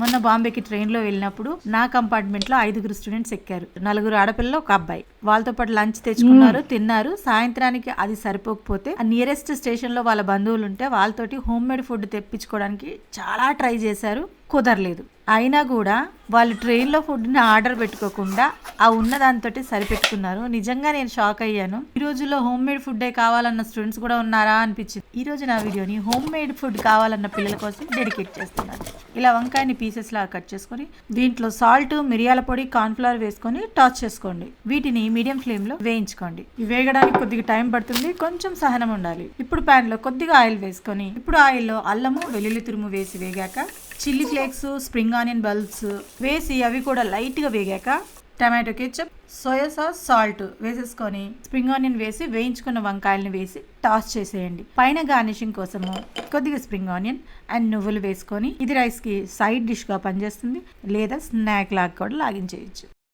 మొన్న బాంబేకి ట్రైన్లో వెళ్ళినప్పుడు నా కంపార్ట్మెంట్లో ఐదుగురు స్టూడెంట్స్ ఎక్కారు. నలుగురు ఆడపిల్లలు ఒక అబ్బాయి. వాళ్ళతో పాటు లంచ్ తెచ్చుకున్నారు తిన్నారు. సాయంత్రానికి అది సరిపోకపోతే ఆ నియరెస్ట్ స్టేషన్లో వాళ్ళ బంధువులు ఉంటే వాళ్ళతోటి హోమ్ మేడ్ ఫుడ్ తెప్పించుకోవడానికి చాలా ట్రై చేశారు. కుదరలేదు. అయినా కూడా వాళ్ళు ట్రైన్లో ఫుడ్ని ఆర్డర్ పెట్టుకోకుండా ఆ ఉన్న దాంతో సరిపెట్టుకున్నారు. నిజంగా నేను షాక్ అయ్యాను. ఈ రోజుల్లో హోమ్ మేడ్ ఫుడ్డే కావాలన్న స్టూడెంట్స్ కూడా ఉన్నారా అనిపించింది. ఈ రోజు నా వీడియోని హోమ్ మేడ్ ఫుడ్ కావాలన్న పిల్లల కోసం డెడికేట్ చేస్తున్నాను. ఇలా వంకాయని పీసెస్ లాగా కట్ చేసుకొని దీంట్లో సాల్ట్ మిరియాల పొడి కార్న్ఫ్లవర్ వేసుకొని టాచ్ చేసుకోండి. వీటిని మీడియం ఫ్లేమ్లో వేయించుకోండి. ఇవి వేగడానికి కొద్దిగా టైం పడుతుంది కొంచెం సహనం ఉండాలి. ఇప్పుడు ప్యాన్లో కొద్దిగా ఆయిల్ వేసుకొని ఇప్పుడు ఆయిల్లో అల్లము వెల్లుల్లి తురుము వేసి వేగాక chilli flakes spring onion bulbs వేసి అవి కూడా లైట్గా వేగాక tomato ketchup soya sauce salt వేసేసుకొని స్ప్రింగ్ ఆనియన్ వేసి వేయించుకున్న వంకాయలను వేసి టాస్ చేసేయండి. పైన గార్నిషింగ్ కోసము కొద్దిగా స్ప్రింగ్ ఆనియన్ అండ్ నువ్వులు వేసుకొని ఇది రైస్కి సైడ్ డిష్గా పనిచేస్తుంది. లేదా స్నాక్ లాగా కూడా లాగించేయచ్చు.